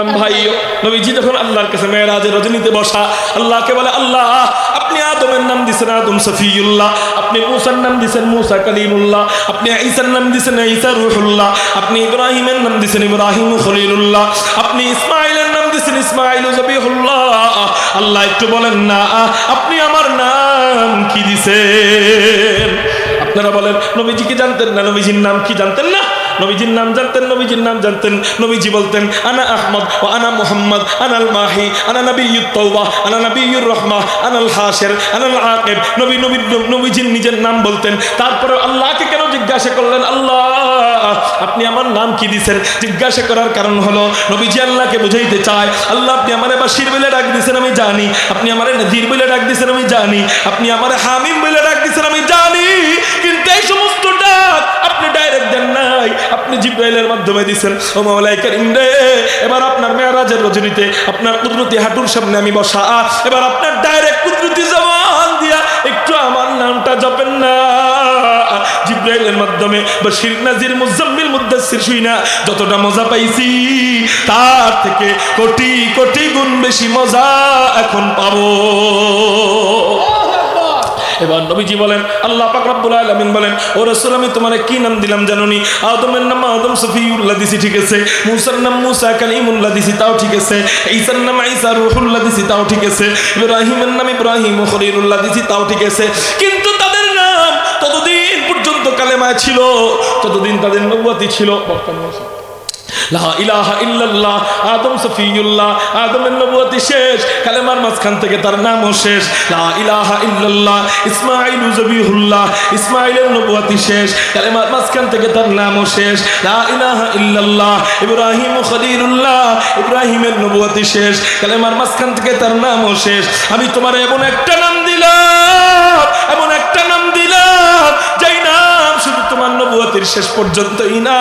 ভাইও, নবীজি যখন আল্লাহর কাছে মেয়েরাজের রজনীতে বসা, আল্লাহকে বলে, আল্লাহ, আপনি আদমের নাম দিছেন আদম সফিউল্লাহ, আপনি মুসার নাম দিছেন মুসা কালিমুল্লাহ, আপনি ঈসার নাম দিছেন ঈসা রুহুল্লাহ, আপনি ইব্রাহিমের নাম দিছেন ইব্রাহিম খলিলুল্লাহ, আপনি ইসমাইলের নাম দিছেন ইসমাইল জবিহুল্লাহ। আল্লাহ একটু বলেন, না, আপনি আমার নাম কি দিছেন? আপনারা বলেন, নবীজি কি জানতেন না? নবীজির নাম কি জানতেন না? নবীজির নাম জানতেন, নবীজির নাম জানতেন। নবীজি বলতেন, আনা আহমদ ও আনা মোহাম্মদ, আনাল মাহি, আনা নবীর তৌবা আনা নবীর রহমা, আনাল হাসের আনাল আকেব। নবী নবী, নবীজির নিজের নাম বলতেন। তারপরে আল্লাহকে কেন জিজ্ঞাসা করলেন? আল্লাহ, আপনি আমার নাম কি দিছেন? জিজ্ঞাসা করার কারণ হলো, নবীজি আল্লাহকে বুঝাইতে চায়, আল্লাহ, আপনি আমার বাসির বলে ডাক দিছেন, আমি জানি। আপনি আমার নদীর বলে ডাক দিছেন, আমি জানি। আপনি আমার হামিম বলে ডাক দিছেন, আমি জানি। কিন্তু এই সমস্ত নাই আপনি জিব্রাইলের মাধ্যমে দিছেন। ও মাওলাই করিম রে, এবার আপনার মেয়ারাজের রজনীতে আপনার কুদরতি হাঁটুর সামনে আমি বসা। এবার আপনার ডাইরেক্ট কুদরতি জবান দিয়া একটু আমার নামটা জপেন না। জিব্রাইলের মাধ্যমে বশির নাজির মুজাম্মিল মুদ্দাসির শুই না। যতটা মজা পাইছি, তার থেকে কোটি কোটি গুণ বেশি মজা এখন পাবো। এবার নবীজি বলেন, আল্লাহ পাক আলামিন বলেন, ও রাসূল, আমি তোমারে কি নাম দিলাম জানোনি? আদমের নাম আদম সফিউল্লাহ ঠিক আছে। মুসার নাম মুসা, কালিমুল্লাহ দিছি, তাও ঠিক আছে। ঈসার নাম ঈসা, রূহুল্লাহ দিছি, তাও ঠিক আছে। ইব্রাহিমের নাম ইব্রাহিম, খলিলুল্লাহ দিছি, তাও ঠিক আছে। কিন্তু তাদের নাম ততদিন পর্যন্ত কালেমায় ছিল, ততদিন তাদের নবুয়াতি ছিল বর্তমান ইলাহা ইল্লাল্লাহ সফিউল্লাহ শেষ, কালেমার থেকে তার শেষ। লা ইলাহা ইল্লাল্লাহ শেষ থেকে তার শেষ। লা ইল্লাল্লাহ ইব্রাহিমের নবুয়তি শেষ, কালেমার মাঝখান থেকে তার নামও শেষ। আমি তোমার এমন একটা নাম দিলাম, এমন একটা নাম নবুয়তির শেষ পর্যন্তই না।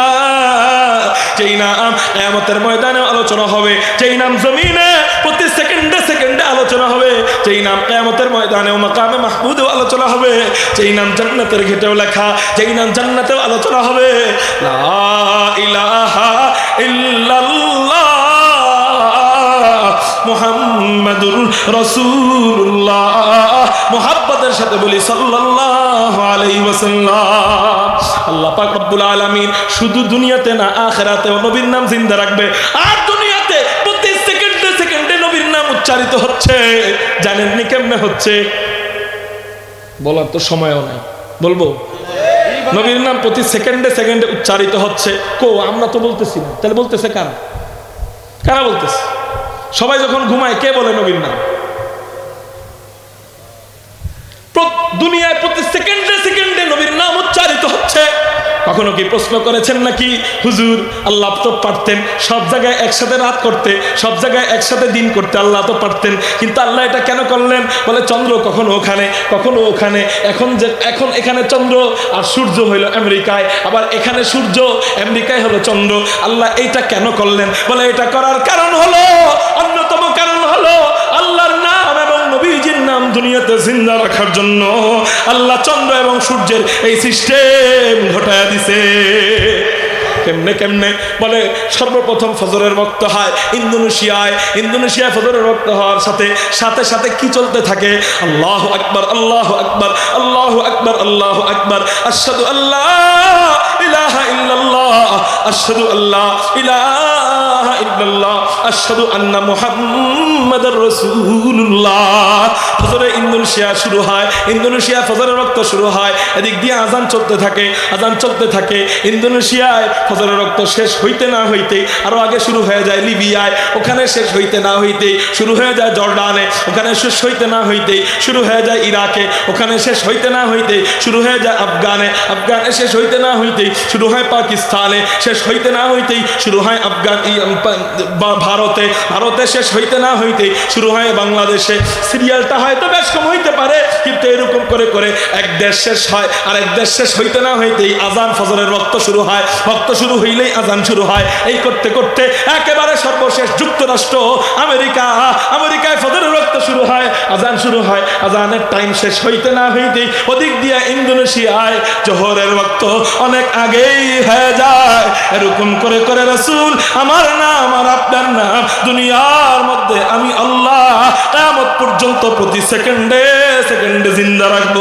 যেই নাম কেয়ামতের ময়দানে আলোচনা হবে, যেই নাম জমিনে প্রতি সেকেন্ডে সেকেন্ডে আলোচনা হবে, যেই নাম কেয়ামতের ময়দানে মাকামে মাহমুদেও আলোচনা হবে, যেই নাম জান্নাতের ঘেটেও লেখা, যেই নাম জান্নাতেও আলোচনা হবে, লা ইলাহা ইল্লাল্লাহ মুহাম্মাদুর রাসূলুল্লাহ। মুহাব্বতের সাথে বলি সাল্লাল্লাহু আল্লাহ পাক রব্বুল শুধু দুনিয়াতে না, আখিরাতেও নবীর নাম জিন্দা রাখবে। আর দুনিয়াতে প্রতি সেকেন্ডে সেকেন্ডে নবীর নাম উচ্চারিত হচ্ছে। জানেননি কেমনে হচ্ছে? বলার তো সময়ও নাই। বলব? নবীর নাম প্রতি সেকেন্ডে সেকেন্ডে উচ্চারিত হচ্ছে। কো, আমরা তো বলতেছি না। তাহলে বলতেছে কারা? কারা বলতেছে? সবাই যখন ঘুমায়, কে বলে নবীর নাম? দুনিয়ায় প্রতি সেকেন্ডে সেকেন্ডে নবীর নাম উচ্চারিত হচ্ছে। কখনো কি প্রশ্ন করেছেন নাকি? হুজুর, আল্লাহ তো পারতেন। সব জায়গায় একসাথে রাত করতে, সব জায়গায় একসাথে দিন করতে আল্লাহ তো পারতেন। কিন্তু আল্লাহ এটা কেন করলেন? বলে চন্দ্র কখনো ওখানে কখনো ওখানে। এখন যে, এখন এখানে চন্দ্র আর সূর্য হইল আমেরিকায়। আবার এখানে সূর্য, আমেরিকায় হলো চন্দ্র। আল্লাহ এইটা কেন করলেন? বলে এটা করার কারণ হলো দুনিয়াতে জিন্দা রাখার জন্য আল্লাহ চন্দ্র এবং সূর্যের এই সিস্টেম ঘটায় দিছে। কেমনে কেমনে? বলে, সর্বপ্রথম ফজরের রক্ত হয় ইন্দোনেশিয়ায়। ইন্দোনেশিয়ায় ফজরের রক্ত হওয়ার সাথে সাথে সাথে কি চলতে থাকে? আল্লাহ আকবর আল্লাহ আকবর আল্লাহ আকবর আল্লাহ আকবর। আসাদু আল্লাহ ইলাহা ইল্লাল্লাহ। আশহাদু আল্লাহ ইলাহা ইল্লাল্লাহ। আশহাদু আন্না মুহাম্মাদার রাসূলুল্লাহ। ফজরে ইন্দোনেশিয়া শুরু হয়, ইন্দোনেশিয়া ফজরের রক্ত শুরু হয়, এদিক দিয়ে আজান চলতে থাকে আজান চলতে থাকে। ইন্দোনেশিয়ায় ফজরের রক্ত শেষ হইতে না হইতে আরও আগে শুরু হয়ে যায় লিবিয়ায়, ওখানে শেষ হইতে না হইতে, শুরু হয়ে যায় জর্ডানে, ওখানে শেষ হইতে না হইতে, শুরু হয়ে যায় ইরাকে, ওখানে শেষ হইতে না হইতে, শুরু হয়ে যায় আফগানে আফগানে শেষ হইতে না হইতে, শুরু হয় পাকিস্তানে, শেষ হইতে না হইতেই শুরু হয় আফগান ভারতে ভারতে শেষ হইতে না হইতে শুরু হয় বাংলাদেশে। সিরিয়ালটা হয়তো বেশ কম হইতে পারে, কিন্তু এরকম করে করে এক দেশ শেষ হয় আর এক দেশ শেষ হইতে না হইতেই আজান, ফজরের রক্ত শুরু হয়। রক্ত শুরু হইলেই আজান শুরু হয়। এই করতে করতে একেবারে সর্বশেষ যুক্তরাষ্ট্র, আমেরিকা, আমেরিকায় ফজরের রক্ত শুরু হয়, আজান শুরু হয়। আজানের টাইম শেষ হইতে না হইতেই ওদিক দিয়ে ইন্দোনেশিয়ায় জোহরের রক্ত অনেক আগেই হয়ে যায়। এরকম করে করে রসুল, আমার নাম আর আপনার নাম দুনিয়ার মধ্যে আমি আল্লাহ কেমন পর্যন্ত প্রতি সেকেন্ডে সেকেন্ডে জিন্দা রাখব।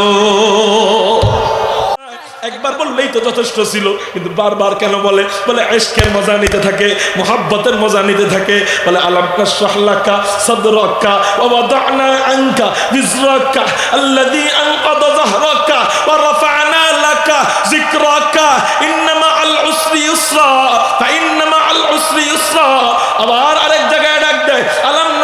একবার বললেই তো যথেষ্ট ছিল, কিন্তু বারবার কেন বলে? বলে এশকের মজা নিতে থাকে, মোহাব্বতের মজা নিতে থাকে। বলে, আলাম নাশরাহলাকা সাদরাকা ওয়াদানা আনকা বিজরাকা আল্লাযী আনকাদা যাহরাকা ওয়া রাফা'না লাকা যিকরাকা। ইন্না মা'আল উসরি ইউসরা ফাইন্না মা'আল উসরি ইউসরা। আবার আরেক জায়গায় ডাক দেয়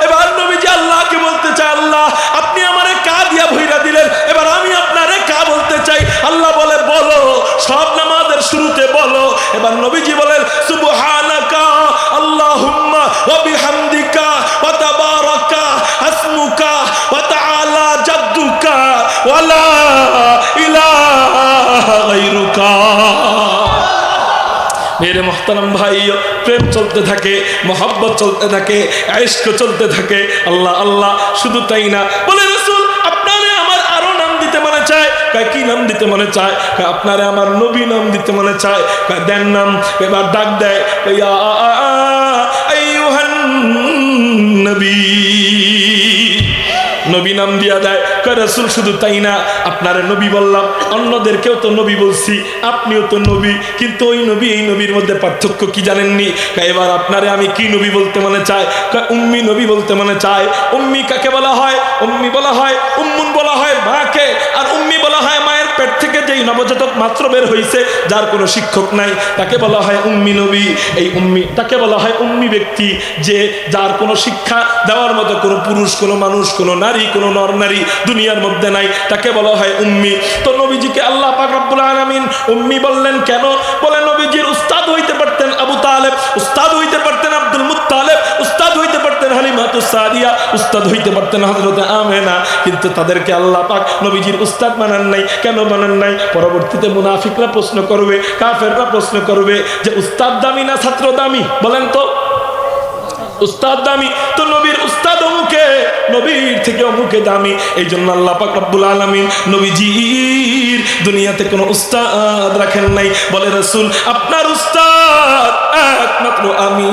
এবার নবীজি আল্লাহকে বলতে চায়, আল্লাহ, আপনি আমারে কা দিয়া ভইরা দিলেন। এবার আমি আপনারে কা বলতে চাই। আল্লাহ বলে, বলো, সব নামাজের শুরুতে বলো। এবার নবীজি বলেন জাদ্দুকা ওয়া লা ইলাহা গায়রুকা। মেরে মোহতারাম ভাই, প্রেম চলতে থাকে, মোহাব্বত চলতে থাকে আইস্ক চলতে থাকে। আল্লাহ আল্লাহ, শুধু তাই না, বলে রসুল, আপনারে আমার আরও নাম দিতে মনে চায়। কয়, কি নাম দিতে মনে চায়? আপনারে আমার নবী নাম দিতে মনে চায়। কয়, দেন নাম, এবার ডাক দেয় নবী। নবী নাম দিয়া দেয় রাসূল, শুধু তাই না, আপনার নবী বললাম, অন্যদেরকেও তো নবী বলছি, আপনিও তো নবী, কিন্তু ওই নবী, এই নবীর মধ্যে পার্থক্য কি জানেননি? এবার আপনারে আমি কি নবী বলতে মনে চাই উম্মি নবী বলতে মনে চায়। উম্মি কাকে বলা হয়? উম্মি বলা হয় উম্মুন বলা হয় মাকে, আর উম্মি বলা হয় মায়ের পেট থেকে যেই নবজাতক মাত্র বের হয়েছে যার কোনো শিক্ষক নাই, তাকে বলা হয় উম্মি নবী। এই উম্মি, তাকে বলা হয় উম্মি ব্যক্তি, যে যার কোনো শিক্ষা দেওয়ার মতো কোনো পুরুষ, কোনো মানুষ, কোনো নারী, কোনো নর নারী দুনিয়ার মধ্যে নাই। তাকে বলা হয় উম্মি। তো নবীজিকে আল্লাহ পাক রব্বুল আলামিন উম্মি বললেন, কেন? বলে নবীজির উস্তাদ হইতে পারতেন আবু তালেব, উস্তাদ হইতে পারতেন আব্দুল মুত্তালেব, উস্তাদ হইতে পারতেন হালিমাতু সাদিয়া, উস্তাদ হইতে পারতেন হযরত আমেনা। কিন্তু তাদেরকে আল্লাহ পাক নবীজির উস্তাদ বানান নাই। কেন বানান নাই? পরবর্তীতে মুনাফিকরা প্রশ্ন করবে, কাফেররা প্রশ্ন করবে যে, উস্তাদ দামি না ছাত্র দামি? বলেন তো। উস্তাদ দামি, তো নবীর উস্তাদ অমুকে, নবীর থেকে অমুকে দামি। এই জন্য আল্লাহ পাক রব্বুল আলামিন নবীজির দুনিয়াতে কোনো উস্তাদ রাখেন নাই। বলে রাসূল, আপনার উস্তাদ একমাত্র আমি,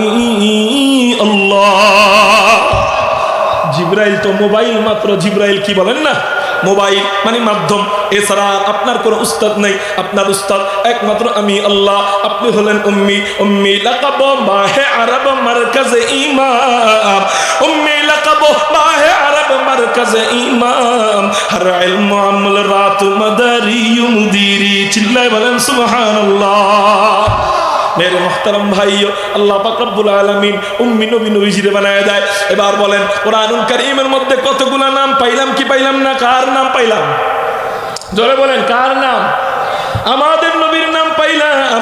আল্লাহ। জিব্রাইল তো মোবাইল মাত্র, জিব্রাইল কি বলেন না? মোবাইল মানে মাধ্যম। এছাড়া আপনার কোনো উস্তাদ নেই। আপনার উস্তাদ একমাত্র আমি, আল্লাহ। আপনি হলেন উম্মি। উম্মি, লাকাব মাহে আরব মারকাজে ইমাম। উম্মি, লাকাব মাহে আরব মারকাজে ইমাম। হর ইলম আমল রাত মাদারি মুদিরি। চিল্লায় বলেন, সুবহানাল্লাহ। মেরে মোহতারম ভাই আল্লাহ পাকবুল আলমিন উম্মি নবী নবীজিরে বানায় দেয়। এবার বলেন, কোরআনুল করিমের মধ্যে কতগুলো নাম পাইলাম কি পাইলাম না, কার নাম পাইলাম? জোরে বলেন, কার নাম? আমাদের নবীর নাম পাইলাম।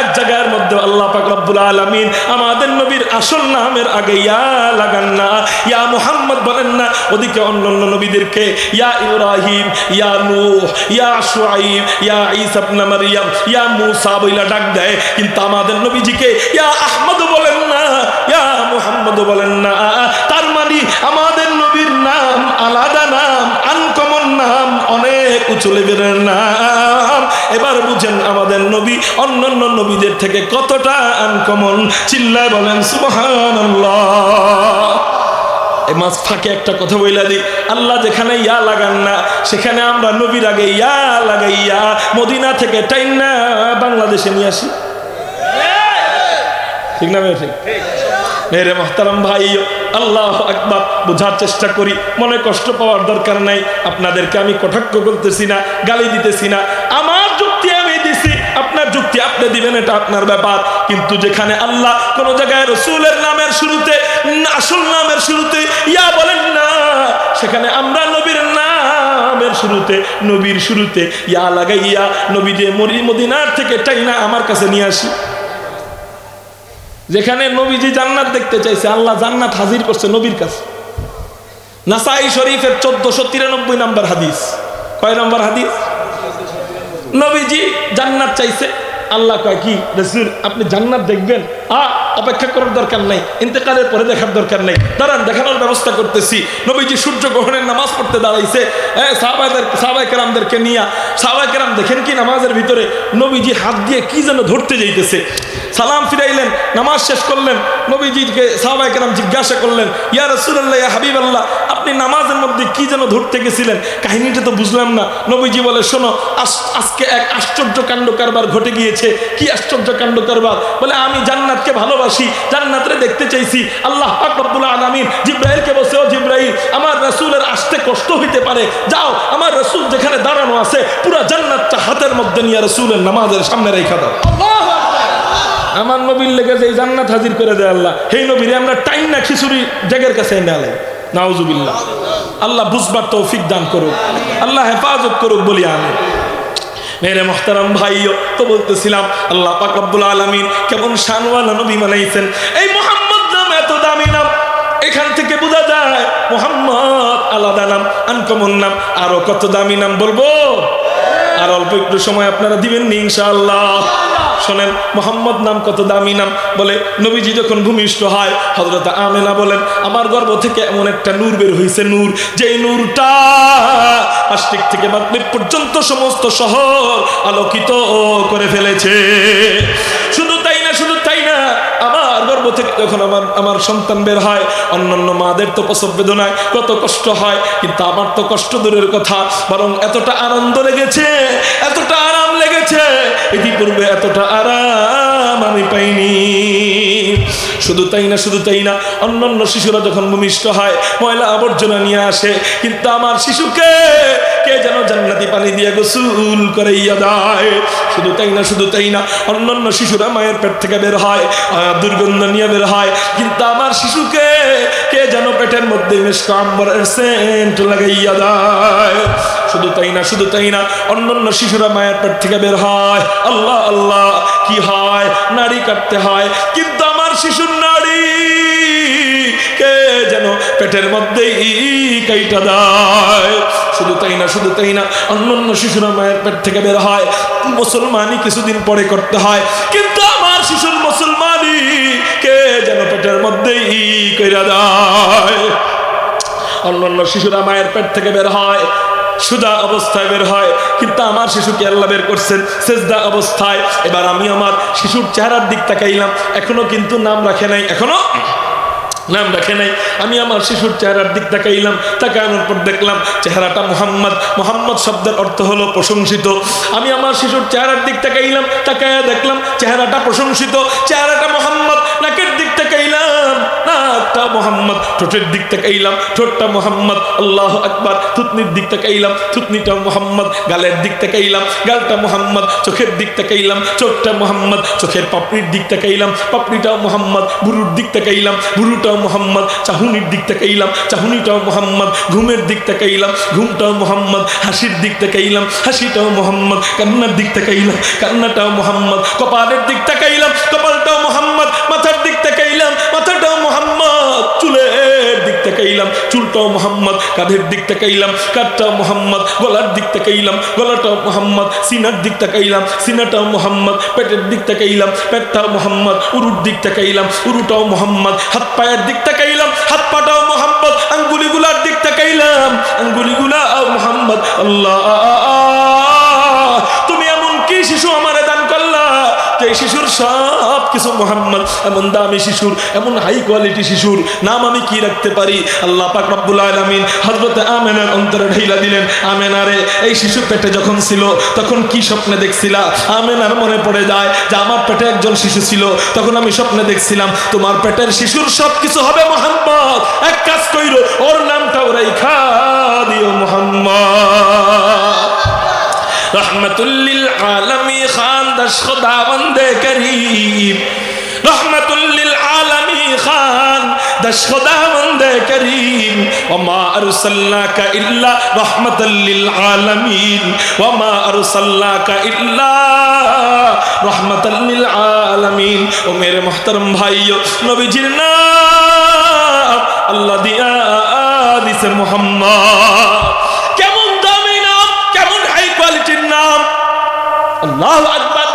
এক জায়গার মধ্যে আল্লাহ পাক রব্বুল আলামিন আমাদের নবীর আসল নামের আগে ইয়া লাগান না, ইয়া মুহাম্মদ বলেন না, ওদিকে অন্য অন্য নবীদেরকে ইয়া ইব্রাহিম, ইয়া নূহ, ইয়া শুআইব, ইয়া ঈসা ইবনে মারইয়াম ইয়া মূসা বইলা ডাক দেয়, কিন্তু আমাদের নবীজিকে ইয়া আহমদ বলেন না, ইয়া মুহাম্মদ বলেন না। তার মানে আমাদের নবীর নাম আলাদা নাম নাম, অনেক উঁচু লেভেলের নাম। এবার বুঝেন আমাদের নবী, অন্যান্য নবীদের থেকে কতটা আনকমন চিল্লায় বলেন, সুবহানাল্লাহ। এই মাছ ফাঁকে একটা কথা বইলা দিই। আল্লাহ যেখানে ইয়া লাগান না, সেখানে আমরা নবীর আগে ইয়া লাগাইয়া মদিনা থেকে টাইম না বাংলাদেশে নিয়ে আসি। ঠিক না ঠিক। মেরে মহতারাম ভাই আল্লাহ একবার বোঝার চেষ্টা করি। মনে কষ্ট পাওয়ার দরকার নাই। আপনাদেরকে আমি কটাক্ষ করতেছি না, গালি দিতেছি না। আমার যুক্তি আমি দিছি, আপনার যুক্তি আপনি দিবেন, এটা আপনার ব্যাপার। কিন্তু যেখানে আল্লাহ কোন জায়গায় রসুলের নামের শুরুতে আসল নামের শুরুতে, ইয়া বলেন না, সেখানে আমরা নবীর নামের শুরুতে, নবীর শুরুতে, ইয়া লাগাইয়া নবী যে মদিনার থেকে টাইনা আমার কাছে নিয়ে আসি। যেখানে নবীজি জান্নাত দেখতে চাইছে, আল্লাহ জান্নাত হাজির করছে নবীর কাছে। নাসাই শরীফের চোদ্দশো তিরানব্বই নম্বর হাদিস। কয় নম্বর হাদিস? নবীজি জান্নাত চাইছে। আল্লাহ কয়, কি রসুল, আপনি জান্নাত দেখবেন? আ, অপেক্ষা করার দরকার নাই, ইন্তেকালের পরে দেখার দরকার নাই। দাঁড়ান, দেখানোর ব্যবস্থা করতেছি। নবীজি সূর্য গ্রহণের নামাজ পড়তে দাঁড়াইছে। হ্যাঁ সাহবাদের সাহবাই কেরামদেরকে নিয়ে সাহবাই কেরাম দেখেন কি নামাজের ভিতরে নবীজি হাত দিয়ে কি যেন ধরতে যাইতেছে। সালাম ফিরাইলেন, নামাজ শেষ করলেন, নবীজিকে সাহবাই কেরাম জিজ্ঞাসা করলেন, ইয়া রসুল্লাহ ইয়া হাবিব আল্লাহ আপনি নামাজের মধ্যে কি যেন ধরতে গেছিলেন? কাহিনীটা তো বুঝলাম না। নবীজি বলে, শোনো আজ- আজকে এক আশ্চর্য কাণ্ড কারবার ঘটে গিয়েছে। কি আশ্চর্য কাণ্ড কারবার? বলে, আমি জান্নাতকে ভালোবাসি, জান্নাতরে দেখতে চাইছি। আল্লাহ পাক রব্বুল আলামিন জিব্রাইলকে বলছে, ও জিব্রাইল, আমার রাসূলের আসতে কষ্ট হইতে পারে। যাও, আমার রাসূল যেখানে দাঁড়ানো আছে, পুরো জান্নাতটা হাতের মধ্যে নিয়ে রাসূলের নামাজের সামনে রেখা দাও। আমার নবীর লেগে যে জান্নাত হাজির করে দেয় আল্লাহ সেই নবীরে আমরা টাইম না খিচুড়ি জায়গার কাছে এনে আলাই। নাউজুবিল্লাহ। আল্লাহ বুঝবার তৌফিক দান করুক, আল্লাহ হেফাজত করুক বলি আমি মেরে মোহতারাম ভাইও, তো বলতেছিলাম, আল্লাহ পাক রব্বুল আলামিন কেমন শানওয়ালা নবী বানাইছেন। এই মোহাম্মদ নাম এত দামি নাম, এখান থেকে বোঝা যায় মোহাম্মদ আলাদা নাম, আনকমন নাম, আরও কত দামি নাম বলব? আর অল্প একটু সময় আপনারা দিবেন নি, ইনশাআল্লাহ। শোনেন, মোহাম্মদ নাম কত দামি নাম? বলে, নবীজি যখন ভূমিষ্ঠ হয় হজরত আমেনা বলেন, আমার গর্ভ থেকে এমন একটা নূর বের হয়েছে নূর, যেই নূরটা পাস্টিক থেকে মাগরিব পর্যন্ত সমস্ত শহর আলোকিত করে ফেলেছে। শুধু তাই না, শুধু তাই না, আমার গর্ব থেকে যখন আমার আমার সন্তান বের হয়, অন্যান্য মাদের তো প্রসব বেদনায় কত কষ্ট হয়, কিন্তু আমার তো কষ্ট দূরের কথা, বরং এতটা আনন্দ লেগেছে, এতটা আরাম লেগেছে ইতিপূর্বে এতটা আরাম আমি পাইনি। শুধু তাই না, শুধু তাই না, অন্যান্য শিশুরা যখন ভূমিষ্ঠ হয়, ময়লা আবর্জনা নিয়ে আসে, কিন্তু আমার শিশুকে কে যেন জান্নাতি পানি দিয়ে গোসুল করাইয়া দেয়? শুধু তাই না, শুধু তাই না, অন্যান্য শিশুরা মায়ের পেট থেকে বের হয় দুর্গন্ধ নিয়ে বের হয়, কিন্তু আমার শিশুকে কে যেন পেটের মধ্যে মেশক আম্বরের সেন্ট লাগাইয়া দেয়? শুধু তাই না, শুধু তাই না, অন্যান্য শিশুরা মায়ের পেট থেকে বের হয়। আল্লাহ আল্লাহ, কি হয়? নারী কাটতে হয়। কিন্তু আমার শিশুর নারী, কে যেন পেটের মধ্যেই কাইটা দেয়? শুধু তাই না, শুধু তাই না, অন্যান্য শিশুরা মায়ের পেট থেকে বের হয়। মুসলমানই কিছুদিন পরে করতে হয়। কিন্তু আমার শিশুর মুসলমানই কে যেন পেটের মধ্যেই কইরা দেয়? অন্যান্য শিশুরা মায়ের পেট থেকে বের হয়। সুদা অবস্থায় বের হয়। কিন্তু আমার শিশুকে আল্লাহ বের করছেন সেজদা অবস্থায়। এবার আমি আমার শিশুর চেহারার দিক তাকাইলাম। এখনও কিন্তু নাম রাখে নাই, এখনও নাম রাখে নাই। আমি আমার শিশুর চেহারার দিক তাকাইলাম, তাকানোর পর দেখলাম চেহারাটা মোহাম্মদ। মোহাম্মদ শব্দের অর্থ হলো প্রশংসিত। আমি আমার শিশুর চেহারার দিক তাকাইলাম, তাকায়া দেখলাম চেহারাটা প্রশংসিত। চেহারাটা মোহাম্মদ নাকের দিক তাকাইলাম নাকটা মোহাম্মদ ঠোঁটের দিক তাকাইলাম ঠোঁটটা মোহাম্মদ আল্লাহ আকবার থুতনির দিক তাকাইলাম থুতনিটা মোহাম্মদ গালের দিক তাকাইলাম গালটা মোহাম্মদ চোখের দিক তাকাইলাম চোখটা মোহাম্মদ চোখের পাপড়ির দিক তাকাইলাম পাপড়িটাও মোহাম্মদ বুরুর দিক তাকাইলাম বুরুটাও মোহাম্মদ চাহুনির দিক তাকাইলাম চাহুনিটাও মোহাম্মদ ঘুমের দিক তাকাইলাম ঘুমটাও মোহাম্মদ হাসির দিক তাকাইলাম হাসিটাও মোহাম্মদ কান্নার দিক তাকাইলাম কান্নাটাও মোহাম্মদ কপালের দিক তাকাইলাম কপালটাও মোহাম্মদ মাথার দিক থেকে চুলের দিক তাকাইলাম, চুলটাও মোহাম্মদ, কাঁধের দিক তাকাইলাম, কাঁধটাও মোহাম্মদ, গলার দিক তাকাইলাম, গলাটাও মোহাম্মদ, সিনার দিক তাকাইলাম, সিনাটাও মোহাম্মদ, পেটের দিক তাকাইলাম, পেটটাও মোহাম্মদ, উরুর দিক তাকাইলাম, উরুটাও মোহাম্মদ, হাত পায়ের দিক তাকাইলাম, হাত পাটাও মোহাম্মদ, আঙ্গুলিগুলার দিক তাকাইলাম, আঙ্গুলিগুলাও মোহাম্মদ, আল্লাহ যে শিশুর সব কিছু মোহাম্মদ, এমন দামি শিশুর, এমন হাই কোয়ালিটি শিশুর নাম আমি কি রাখতে পারি? আল্লাহ পাক রব্বুল আলামিন হযরত আমেনার অন্তরে ঢাইলা দিলেন আমেনারে এই শিশু পেটে যখন ছিল, তখন কি স্বপ্নে দেখছিলা? আমেনার মনে পড়ে যায় যে আমার পেটে একজন শিশু ছিল, তখন আমি স্বপ্নে দেখছিলাম, তোমার পেটের শিশুর সব কিছু হবে মোহাম্মদ, এক কাজ কইরো, ওর নামটাও রাইখা দিও মোহাম্মদ। রহমতুল্লিল আলমী খান বাংলাদেশ খোদাবন্দে করিম। রহমতুল্লিল আলমী খান দশ খোদাবন্দে করিম। ওমা আরসাল্লাকা ইল্লা রহমতুল্লিল আলমিন, ওমা আরসাল্লাকা ইল্লা রহমতুল্লিল আলমিন। ও মেরে মোহতরম ভাইও নবীজির নাম আল্লাহ দিয়া দিছে মোহাম্মদ। কেমন দামি নাম, কেমন হাই কোয়ালিটির নাম। আল্লাহ আকবার।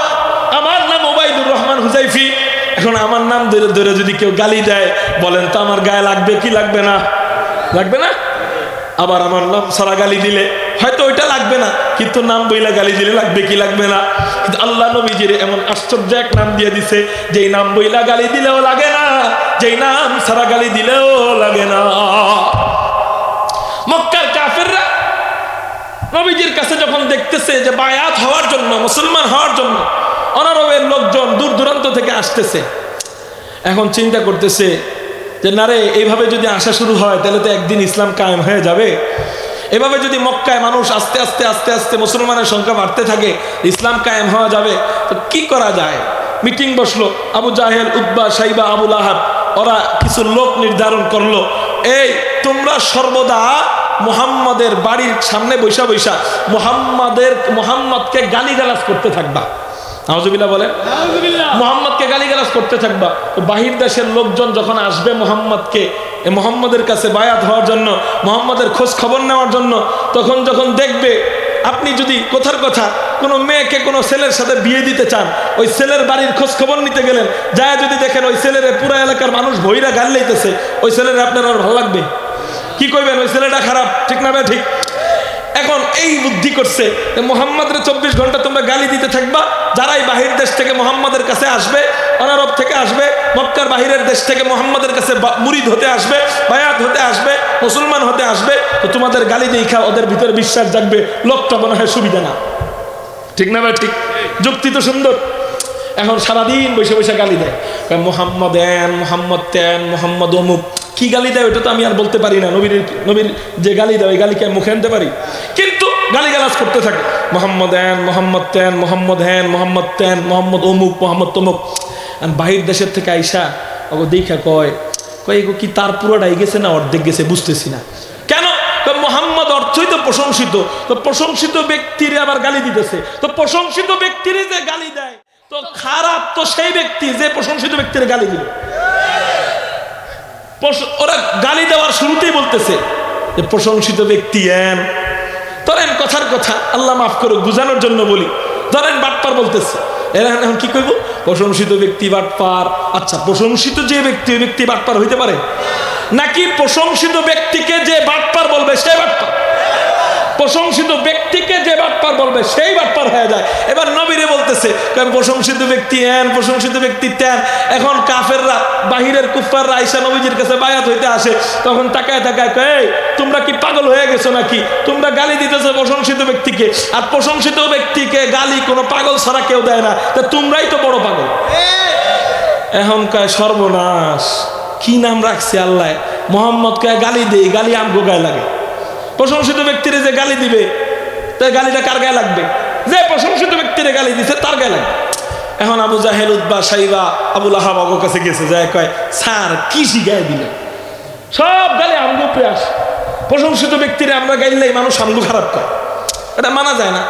এখন আমার নাম ধরে ধরে যদি কেউ গালি দেয়, বলেন, তো আমার গায়ে লাগবে, কি লাগবে না? লাগবে না? আবার আমার নাম সারা গালি দিলে, হয়তো ওইটা লাগবে না, কিন্তু নাম বইলা গালি দিলে লাগবে, কি লাগবে না? কিন্তু আল্লাহ নবীজির এমন আশ্চর্য এক নাম দিয়ে দিছে, যেই নাম বইলা গালি দিলেও লাগে না, যেই নাম সারা গালি দিলেও লাগে না। মক্কার কাফেররা নবীজির কাছে যখন দেখতেছে যে বায়াত হওয়ার জন্য, মুসলমান হওয়ার জন্য অনারবের লোকজন দূর দূরান্ত থেকে আসতেছে। এখন চিন্তা করতেছে যে, না রে, এইভাবে যদি আসা শুরু হয়, তাহলে তো একদিন ইসলাম কায়েম হয়ে যাবে। এভাবে যদি মক্কায় মানুষ আস্তে আস্তে আস্তে আস্তে মুসলমানের সংখ্যা বাড়তে থাকে, ইসলাম কায়েম হওয়া যাবে। তো কি করা যায়? মিটিং বসল, আবু জাহেল উদ্বা সাইবা আবুল আহাব ওরা কিছু লোক নির্ধারণ করল। এই, তোমরা সর্বদা মোহাম্মদের বাড়ির সামনে বৈশা বৈশা, মোহাম্মদের, মোহাম্মদকে গালিগালাজ করতে থাকবা। আহজবিল্লা বলে? মোহাম্মদকে গালিগালাজ করতে থাকবা। তো বাহির দেশের লোকজন যখন আসবে মোহাম্মদকে এ মোহাম্মদের কাছে বায়াত হওয়ার জন্য মোহাম্মদের খোঁজ খবর নেওয়ার জন্য তখন যখন দেখবে আপনি যদি কোথার কথা কোনো মেয়েকে কোনো ছেলের সাথে বিয়ে দিতে চান ওই ছেলের বাড়ির খোঁজ খবর নিতে গেলেন যায় যদি দেখেন ওই ছেলের পুরো এলাকার মানুষ ভইরা গাল লইতেছে ওই ছেলের আপনার আর ভালো লাগবে? কি কইবেন? ওই ছেলেটা খারাপ ঠিক না ভাই? ঠিক। এখন এই বুদ্ধি করছে মোহাম্মদের চব্বিশ ঘণ্টা তোমরা গালি দিতে থাকবা, যারাই বাহির দেশ থেকে মোহাম্মদের কাছে আসবে, অনারব থেকে আসবে, মক্কার বাহিরের দেশ থেকে মোহাম্মদের কাছে মুরিদ হতে আসবে, বায়াত হতে আসবে, মুসলমান হতে আসবে, তো তোমাদের গালি দেখা ওদের ভিতরে বিশ্বাস জাগবে, লোকটা মনে হয় সুবিধা না। ঠিক না ভাই? ঠিক। যুক্তি তো সুন্দর। এখন সারাদিন বসে বসে গালি দেয়। মোহাম্মদ এন, মোহাম্মদ তেন, মোহাম্মদ অমুক। কি গালি দেয় ওটা তো আমি আর বলতে পারি না। নবীর নবীর যে গালি দেয়, ওই গালিকে আমি মুখে আনতে পারি? কিন্তু গালি গালাজ করতে থাকে। মোহাম্মদ এন, মোহাম্মদ তেন, মোহাম্মদ হেন, মোহাম্মদ তেন, মোহাম্মদ অমুক, মোহাম্মদ তমুক। আর বাহির দেশের থেকে আইসা, ওগো দেখা কয় কয়, এগো কি তার পুরোটাই গেছে না অর্ধেক গেছে বুঝতেছি না। কেন? মোহাম্মদ অর্থই তো প্রশংসিত। তো প্রশংসিত ব্যক্তির আবার গালি দিতেছে। তো প্রশংসিত ব্যক্তির যে গালি দেয়, তো খারাপ তো সেই ব্যক্তি যে প্রশংসিত ব্যক্তির গালি দিল ওরা গালি দেওয়ার শুরুতেই বলতেছে যে প্রশংসিত ব্যক্তি এম। ধরেন কথার কথা, আল্লাহ মাফ করুক, বুঝানোর জন্য বলি। ধরেন বাটপার বলতেছে, এরা এখন কি করব প্রশংসিত ব্যক্তি বাটপার। আচ্ছা প্রশংসিত যে ব্যক্তি ব্যক্তি বাটপার হইতে পারে? নাকি প্রশংসিত ব্যক্তিকে যে বাটপার বলবে, সে বাটপার? প্রশংসিত ব্যক্তিকে যে বাটপার বলবে সেই বাটপার হয়ে যায়। এবার নবীরে বলতেছে কারণ প্রশংসিত ব্যক্তি এন প্রশংসিত ব্যক্তি তেন। এখন কাফেররা বাহিরের কুফাররা আইসা নবীজির কাছে বায়াত হইতে আসে তখন তাকায় তাকায় কয় "এই, তোমরা কি পাগল হয়ে গেছো নাকি? তোমরা গালি দিতেছো প্রশংসিত ব্যক্তিকে আর প্রশংসিত ব্যক্তিকে গালি কোনো পাগল ছাড়া কেউ দেয় না। তা তোমরাই তো বড় পাগল। এখন কয় সর্বনাশ কি নাম রাখছে আল্লাহ? মোহাম্মদ কয় গালি দেই গালি আমগো গায়ে লাগে। প্রশংসিত ব্যক্তিরে যে গালি দিবে তাই গালিটা কার গায়ে লাগবে? যে প্রশংসিত ব্যক্তিরে গালি দিছে, তার গায়ে লাগবে। এখন আবু জাহেল উদ্বা সাইবা আবুল আহাব আবুর কাছে গেছে, যায় কয়, স্যার, কি শিখাই দিলেন সব গালি আমগো প্রয়াস প্রশংসিত ব্যক্তিরে আমরা গাইলেই মানুষ আমগো খারাপ করে। এটা মানা যায় না।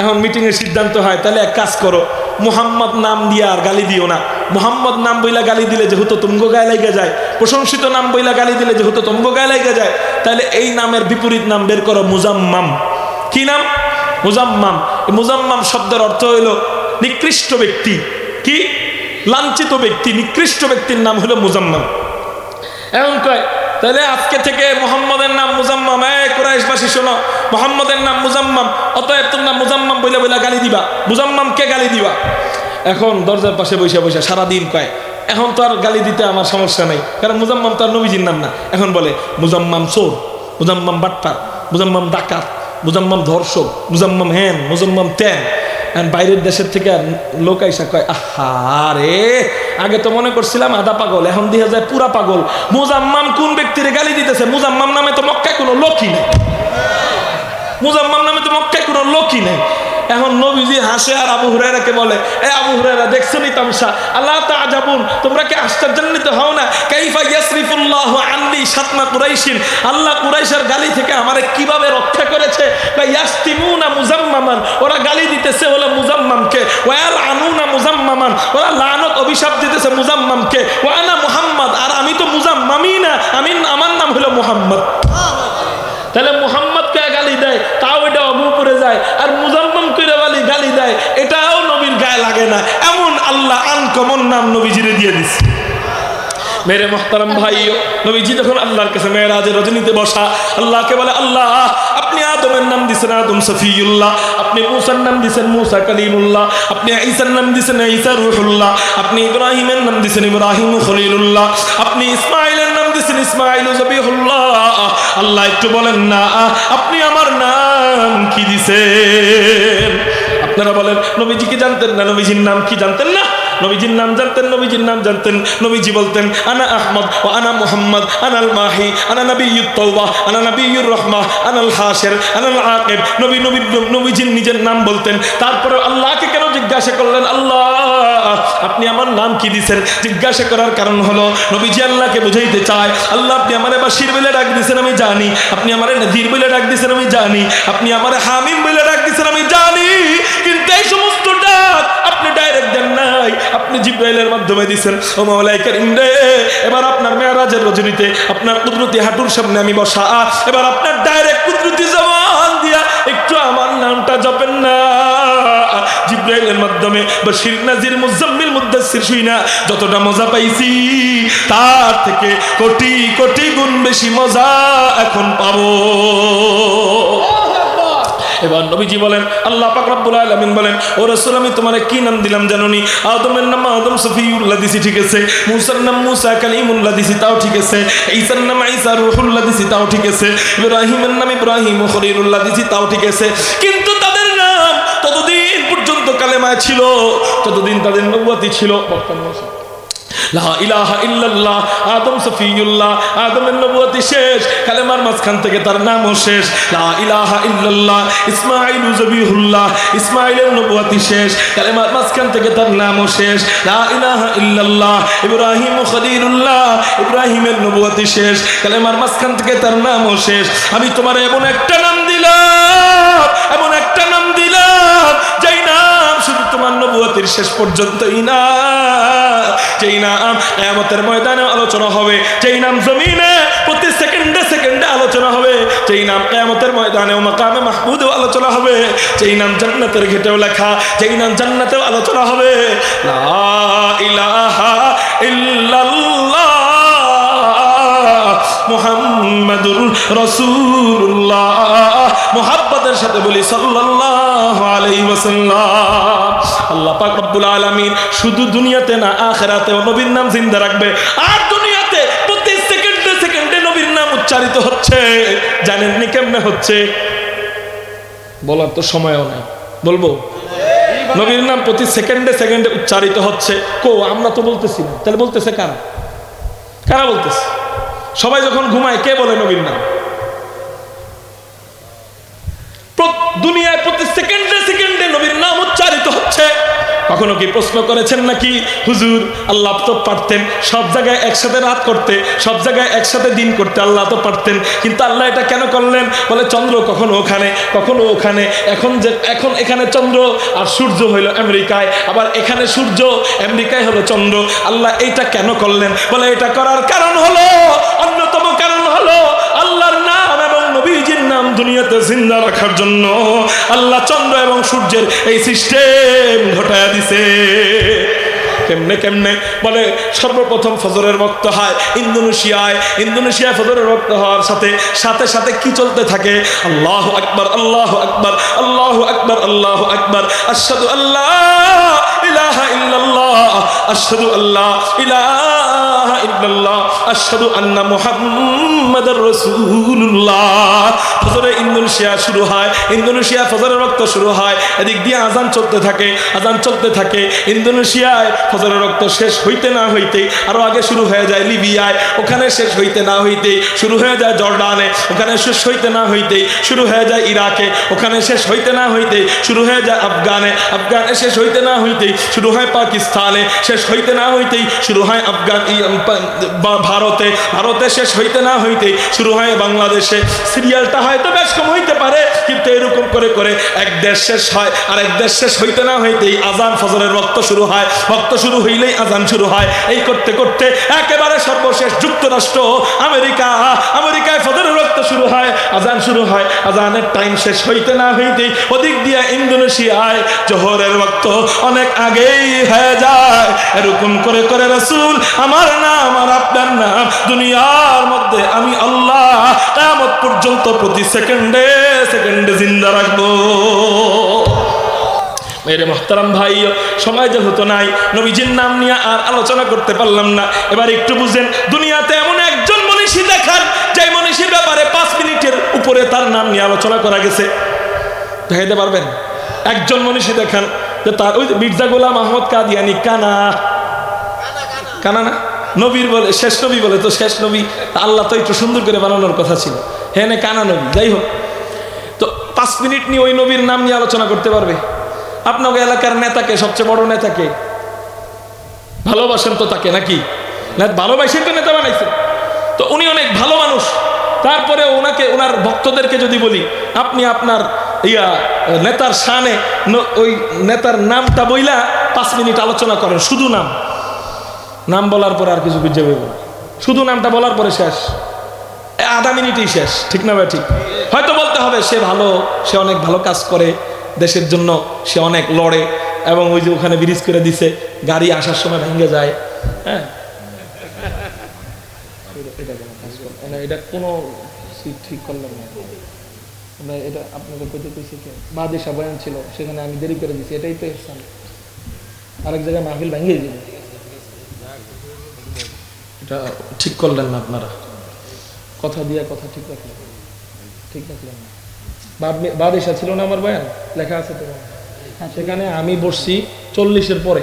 এখন মিটিংয়ের সিদ্ধান্ত হয়, তাহলে এক কাজ করো মুহাম্মদ নাম দিয়া আর গালি দিও না। মুহাম্মদ নাম বইলা গালি দিলে যেহেতু তুমগো গায়ে লেগে যায়, প্রশংসিত নাম বইলা গালি দিলে যেহেতু তুমগো গায়ে লেগে যায় তাহলে এই নামের বিপরীত নাম বের করো মুজাম্মাম। কি নাম? মুজাম্মাম। মুজাম্মাম শব্দের অর্থ হইল নিকৃষ্ট ব্যক্তি। কি? লাঞ্ছিত ব্যক্তি, নিকৃষ্ট ব্যক্তির নাম হলো মুজাম্মাম। এমন কয় তাহলে আজকে থেকে মোহাম্মদের নাম মুজাম্মাম কুরাইশবাসী শোনো। মোহাম্মদের নাম মুজাম্মাম, অতএব তোমরা মুজাম্মাম বইলা বইলা গালি দিবা। মুজাম্মাম কে গালি দিবা? এখন দরজার পাশে বসে বসে সারাদিন কয়, এখন তো আর গালি দিতে আমার সমস্যা নেই, কারণ মুজাম্মাম তো আর নবীজির নাম না। এখন বলে, মুজাম্মাম চোর, মুজাম্মাম বাট্টার মুজাম্মাম ডাকাত, মুজাম্মাম ধর্ষক, মুজাম্মাম হেন, মুজাম্মাম এখন বাইরের দেশের থেকে লোক আইসা কয় আহারে আগে তো মনে করছিলাম আধা পাগল, এখন দিয়ে যায় পুরা পাগল। মুজাম্মাম কোন ব্যক্তির গালি দিতেছে? মুজাম্মাম নামে তো মক্কায় কোনো লোকই নেই। মুজাম্মাম নামে তো মক্কায় কোনো লোকই নেই। এখন নবীজি হাসে আর আবু হুরাইরাকে বলে এ আবু হুরাইরা দেখছ নি তামসা? আল্লাহ তা আজাবুন তোমরা কি আশ্চর্যান্বিত হও না? কাইফা ইয়াসরিফুল্লাহু আনলি সাতমা কুরাইশিন আল্লাহ কুরাইশের গালি থেকে আমারে কীভাবে রক্ষা করেছে? বা ইয়াস্তিমুনা মুজাম্মামান ওরা গালি দিতেছে হলো মুজাম্মামকে। ওয়াল আনুনা মুজাম্মামান ওরা লানত অভিশাপ দিতেছে মুজাম্মামকে। ওয়ানা মুহাম্মদ আর আমি তো মুজাম্মামই না আমি আমার নাম হলো মুহাম্মদ। তাহলে মুহাম্মদকে গালি দেয় তাও এটা অবু পড়ে যায় আর মুজাম্মাম করে গালি গালি দেয় এটাও নবীর গায়ে লাগে না। এমন আল্লাহ আনকমন নাম নবীজিরে দিয়ে দিচ্ছে মেরে মোহতারাম ভাই নবীজি যখন আল্লাহর কাছে মেয়েরাজের রজনীতে বসা, আল্লাহকে বলে, আল্লাহ, আপনি আদমের নাম দিছেন আদম সফিউল্লাহ, আপনি মুসার নাম দিছেন মুসা কালিমুল্লাহ, আপনি ঈসার নাম দিছেন ঈসা রুহুল্লাহ, আপনি ইব্রাহিমের নাম দিছেন ইব্রাহিম খলিলুল্লাহ, আপনি ইসমাইলের নাম দিছেন ইসমাইল জবিহুল্লাহ। আল্লাহ একটু বলেন, না, আপনি আমার নাম কি দিছেন? আপনারা বলেন নবীজি কি জানতেন না নবীজির নাম কি জানতেন না? নবীজির নাম জানতেন, নবীজির নাম জানতেন। নবীজি বলতেন, আনা আহমদ ও আনা মুহাম্মদ, আনাল মাহি, আনা নবীর তৌবা আনা নবীর রহমা, আনাল হাসের আনাল আকেব। নবী নবী, নবীজির নিজের নাম বলতেন। তারপরে আল্লাহকে কেন জিজ্ঞাসা করলেন? আল্লাহ, আপনি আমার নাম কি দিছেন? জিজ্ঞাসা করার কারণ হলো, নবীজি আল্লাহকে বুঝাইতে চায়, আল্লাহ, আপনি আমার বাসির বলে ডাক দিছেন, আমি জানি। আপনি আমার নদীর বলে ডাক দিছেন, আমি জানি। আপনি আমার হামিম বলে ডাক দিছেন, আমি জানি। কিন্তু এই সমস্ত আপনি ডাইরেক্ট নাই। আপনি মাধ্যমে দিছেন। এবার আপনার রজনীতে আপনার কুদরতি হাঁটুর সামনে আমি এবার আপনার ডাইরেক্ট কুদরতি জবান দিয়া একটু আমার নামটা জপেন না। মাধ্যমে নাজির যতটা মজা পাইছি, তার থেকে কোটি কোটি গুণ বেশি মজা এখন পাবো। এবার নবীজি বলেন, আল্লাহ পাক রব্বুল আলামিন বলেন, ও রাসূল, আমি তোমারে কি নাম দিলাম জানোনি? আদমের নাম আদম, সফিউল্লাহ দিছি ঠিক আছে। মুসার নাম মুসা, কালিমুল্লাহ দিছি তাও ঠিক আছে। ঈসার নাম ঈসা, রূহুল্লাহ দিছি তাও ঠিক আছে। ইব্রাহিমের নাম ইব্রাহিম, খলিলুল্লাহ দিছি তাও ঠিক আছে। কিন্তু তাদের নাম ততদিন পর্যন্ত কালেমায় ছিল, ততদিন তাদের নবুয়াতি ছিল বর্তমান শেষ থেকে তার শেষ। লা শেষ, কালেমার থেকে তার ইব্রাহিমের শেষ, কালেমার মাঝখান থেকে তার নামও শেষ। আমি তোমার এমন একটা নাম দিলাম। শুধু নবুয়তির শেষ পর্যন্তই না। যেই নাম এমতের ময়দানে আলোচনা হবে, যেই নাম জমিনে প্রতি সেকেন্ডে সেকেন্ডে আলোচনা হবে, যেই নাম কেয়ামতের ময়দানে মাকামে মাহমুদেও আলোচনা হবে, যেই নাম জান্নাতের ঘেটেও লেখা, যেই নাম জান্নাতেও আলোচনা হবে, লা ইলাহা ইল্লাল্লাহ। মুহাম্মাদুর রাসূলুল্লাহ মুহাব্বতের সাথে বলি আলাইহি ওয়াসাল্লাম। আল্লাহ পাক রব্বুল আলামিন শুধু দুনিয়াতে না, আখিরাতেও নবীর নাম জিন্দা রাখবে। আর দুনিয়াতে প্রতি সেকেন্ডে সেকেন্ডে নবীর নাম উচ্চারিত হচ্ছে। জানেননি কেমনে হচ্ছে? বলার তো সময়ও নাই। বলব? নবীর নাম প্রতি সেকেন্ডে সেকেন্ডে উচ্চারিত হচ্ছে। কো, আমরা তো বলতেছি না। তাহলে বলতেছে কারা? কারা বলতেছে? সবাই যখন ঘুমায় কে বলে নবীর নাম? দুনিয়ায় প্রতি সেকেন্ডে কখনো কি প্রশ্ন করেছেন নাকি? হুজুর, আল্লাহ তো পারতেন। সব জায়গায় একসাথে রাত করতে, সব জায়গায় একসাথে দিন করতে আল্লাহ তো পারতেন। কিন্তু আল্লাহ এটা কেন করলেন? বলে, চন্দ্র কখনো ওখানে কখনো ওখানে। এখন যে, এখন এখানে চন্দ্র আর সূর্য হইল আমেরিকায়। আবার এখানে সূর্য, আমেরিকায় হলো চন্দ্র। আল্লাহ এইটা কেন করলেন? বলে, এটা করার কারণ হলো অন্যতম দুনিয়াতে জিন্দা রাখার জন্য আল্লাহ চন্দ্র এবং সূর্যের এই সিস্টেম ঘটায় দিছে। কেমনে কেমনে? বলে, সর্বপ্রথম ফজরের রক্ত হয় ইন্দোনেশিয়ায়। ইন্দোনেশিয়ায় ফজরের রক্ত হওয়ার সাথে সাথে সাথে কি চলতে থাকে? আল্লাহ আকবার, আল্লাহ আকবর আল্লাহ আকবর, আল্লাহ আকবার। আশহাদু আল্লাহ ইলাহা ইল্লাল্লাহ, আশহাদু আল্লাহ ইলাহা ইন্দোনেশিয়া শুরু হয়, ইন্দোনেশিয়া রক্ত শুরু হয়, এদিক দিয়ে আজান চলতে থাকে আজান চলতে থাকে। ইন্দোনেশিয়ায় ফজরের রক্ত শেষ হইতে না হইতে আরও আগে শুরু হয়ে যায় লিবিয়ায়, ওখানে শেষ হইতে না হইতে, শুরু হয়ে যায় জর্ডানে, ওখানে শেষ হইতে না হইতে, শুরু হয়ে যায় ইরাকে, ওখানে শেষ হইতে না হইতে, শুরু হয়ে যায় আফগানে আফগানে শেষ হইতে না হইতে, শুরু হয় পাকিস্তানে, শেষ হইতে না হইতেই শুরু হয় আফগান ভারতে ভারতে শেষ হইতে না হইতে শুরু হয় বাংলাদেশে। সিরিয়ালটা হয়তো বেশ কম হইতে পারে, কিন্তু এরকম করে করে এক দেশ শেষ হয়, আর এক দেশ শেষ হইতে না হইতেই আজান ফজরের রক্ত শুরু হয়। রক্ত শুরু হইলেই আজান শুরু হয়। এই করতে করতে একেবারে সর্বশেষ যুক্তরাষ্ট্র, আমেরিকা, আমেরিকায় ফজরের রক্ত শুরু হয়, আজান শুরু হয়। আজানের টাইম শেষ হইতে না হইতেই ওদিক দিয়ে ইন্দোনেশিয়ায় জোহরের রক্ত অনেক আগেই হয়ে যায়। এরকম করে করে রসুল আমার নাম আর আপনার নাম দুনিয়ার মধ্যে আমি আল্লাহ কেমন পর্যন্ত প্রতি সেকেন্ডে সেকেন্ডে জিন্দা রাখব। মেরে মোহতারাম ভাই, সময় যেহেতু নাই, নবীজির নাম নিয়ে আর আলোচনা করতে পারলাম না। এবার একটু বুঝেন, দুনিয়াতে এমন একজন মনীষী দেখান যে মনীষীর ব্যাপারে পাঁচ মিনিটের উপরে তার নাম নিয়ে আলোচনা করা গেছে। দেখাইতে পারবেন? একজন মনীষী দেখান, যে তার, ওই মির্জা গোলাম আহমদ কাদিয়ানি, কানা। কানা না? নবীর বলে, শেষ নবী বলে, তো শেষ নবী আল্লাহ তো একটু সুন্দর করে বানানোর কথা ছিল। হ্যাঁ কানা নবী, যাই হোক। তো পাঁচ মিনিট নিয়ে ওই নবীর নাম নিয়ে আলোচনা করতে পারবে। আপনাকে এলাকার নেতাকে, সবচেয়ে বড় নেতাকে, ভালোবাসেন তো তাকে নাকি? ভালোবাসেন তো নেতা বানাইছেন। তো উনি অনেক ভালো মানুষ। তারপরে ওনাকে ওনার ভক্তদেরকে যদি বলি, আপনি আপনার ইয়া, নেতার শানে ন- ওই নেতার নামটা বইলা পাঁচ মিনিট আলোচনা করেন, শুধু নাম। নাম বলার পরে আর কিছু বুঝে শুধু নামটা বলার পরে শেষ। আধা মিনিটই শেষ, ঠিক না ভাই? ঠিক। হয়তো বলতে হবে, সে ভালো, সে অনেক ভালো কাজ করে, দেশের জন্য সে অনেক লড়ে, এবং ওই যে ওখানে ব্রিজ করে দিছে, গাড়ি আসার সময় ভেঙে যায় হ্যাঁ? মানে এটা কোনো ঠিক করলাম না। আমরা এটা আপনাদের কইতে কইছি কে বয়ান ছিল, সেখানে আমি দেরি করে দিছি, এটাই তো আরেক জায়গায় মাহফিল ভেঙে দিবে এটা ঠিক করলেন না আপনারা। কথা দিয়ে কথা ঠিক রাখলেন। ঠিক রাখলেন না। বাদ- বাদেশা ছিল না আমার বয়ান? লেখা আছে তো হ্যাঁ সেখানে আমি বসছি চল্লিশের পরে।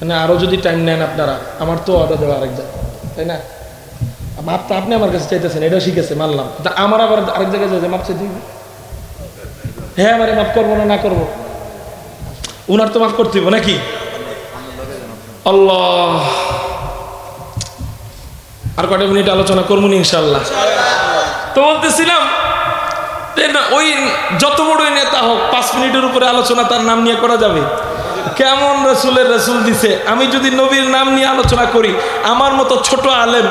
মানে আরও যদি টাইম নেন আপনারা আমার তো অর্ডার দেওয়া আরেক জায়গায় তাই না? মাপ তো আপনি আমার কাছে চাইতেছেন এটা শিখেছে মানলাম। তা আমার আবার আরেক জায়গায় যাই মাপ চাইতে। হ্যাঁ আমারে মাফ করব না না করব। উনার তো মাফ করতে নাকি? আল্লাহ। আর কটা মিনিট আলোচনা করব ইনশাল্লাহ তো বলতেছিলাম ওই যত বড়ই নেতা হোক, পাঁচ মিনিটের উপরে আলোচনা তার নাম নিয়ে করা যাবে। কেমন রসুলের রসুল দিছে? আমি যদি নবীর নাম নিয়ে আলোচনা করি, আমার মতো ছোট আলেম,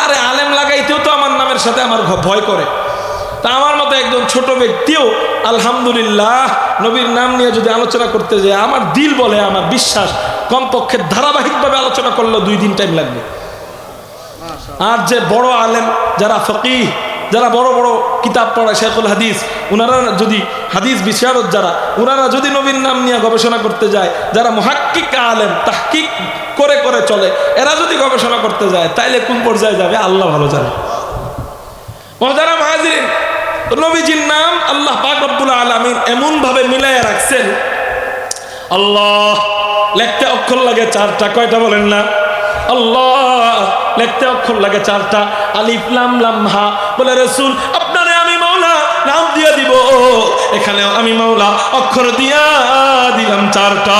আর আলেম লাগাইতেও তো আমার নামের সাথে আমার ভয় করে। তা আমার মতো একজন ছোট ব্যক্তিও আলহামদুলিল্লাহ নবীর নাম নিয়ে যদি আলোচনা করতে যায়, আমার দিল বলে, আমার বিশ্বাস কমপক্ষে ধারাবাহিকভাবে আলোচনা করলেও দুই দিন টাইম লাগবে। আর যে বড় আলেম, যারা ফকিহ, যারা বড় বড় কিতাব পড়ে শেখুল হাদিস ওনারা যদি হাদিস বিশারদ যারা ওনারা যদি নবীর নাম নিয়ে গবেষণা করতে যায়, যারা মহাক্কিক আলেম, তাহকিক করে করে চলে, এরা যদি গবেষণা করতে যায়, তাইলে কোন পর্যায়ে যাবে? আল্লাহ ভালো জানে। মহতারাম হাজিরিন, নবীজির নাম আল্লাহ পাক রব্বুল আলামিন এমন ভাবে মিলাইয়া রাখছেন। আল্লাহ, লেখতে অক্ষর লাগে চারটা, কয়টা বলেন না? আল্লাহ, লেখতে অক্ষর লাগে চারটা, আলিফ, লাম লাম, হা। বলে, রসুল, আপনারে আমি মাওলা, নাম দিয়ে দিব। এখানেও আমি মাওলা, অক্ষর দিয়া দিলাম চারটা।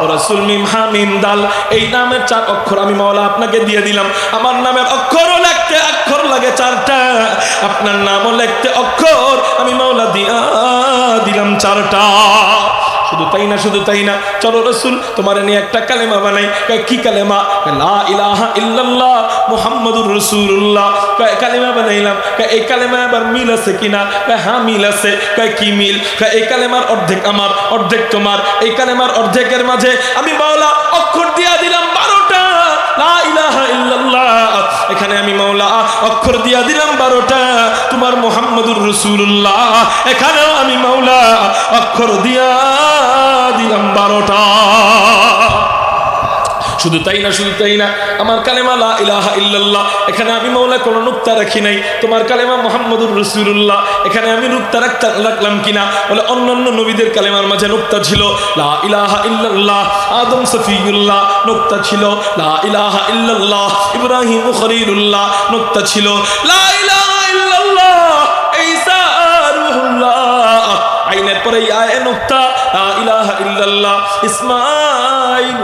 রসুল, মিম মিম, দাল, এই নামের চার অক্ষর আমি মাওলা আপনাকে দিয়ে দিলাম। আমার নামের অক্ষরও লিখতে অক্ষর লাগে চারটা। আপনার নামও লিখতে অক্ষর আমি মাওলা দিয়া দিলাম চারটা। শুধু তাই না, শুধু তাই না। চলো রসুল, তোমার নিয়ে একটা কালেমা বানাই। কি কালেমা? লা ইলাহা কালেমা বানাইলাম। এই কালেমা আবার মিল আছে কিনা? হ্যাঁ মিল আছে। কি মিল? এই কালেমার অর্ধেক আমার, অর্ধেক তোমার। এই কালেমার অর্ধেকের মাঝে আমি মাওলা অক্ষর দিয়া দিলাম। এখানে আমি মাওলা অক্ষর দিয়া দিলাম বারোটা। তোমার মোহাম্মদুর রসুল্লাহ এখানেও আমি মাওলা অক্ষর দিয়া দিলাম বারোটা। শুধু তাই না, শুধু তাই না, আমার কালেমা লা ইলাহা ইল্লাল্লাহ, এখানে আমি মৌলা কোনো নুক্তা রাখি নাই, তোমার কালেমা মোহাম্মদুর রসুল্লাহ এখানে আমি নুক্তা রাখতে রাখলাম কিনা, বলে অন্যান্য নবীদের কালেমার মাঝে নুক্তা ছিল, লা ইলাহা ইল্লাল্লাহ, আদম সফিউল্লাহ, নুক্তা ছিল, লা ইলাহা ইল্লাল্লাহ, ইব্রাহিম খলিলুল্লাহ, নুক্তা ছিল, লা ইলাহা ইল্লাল্লাহ পরে আয় নুক্তা ইলাহা ইল্লাল্লাহ ইসমাইল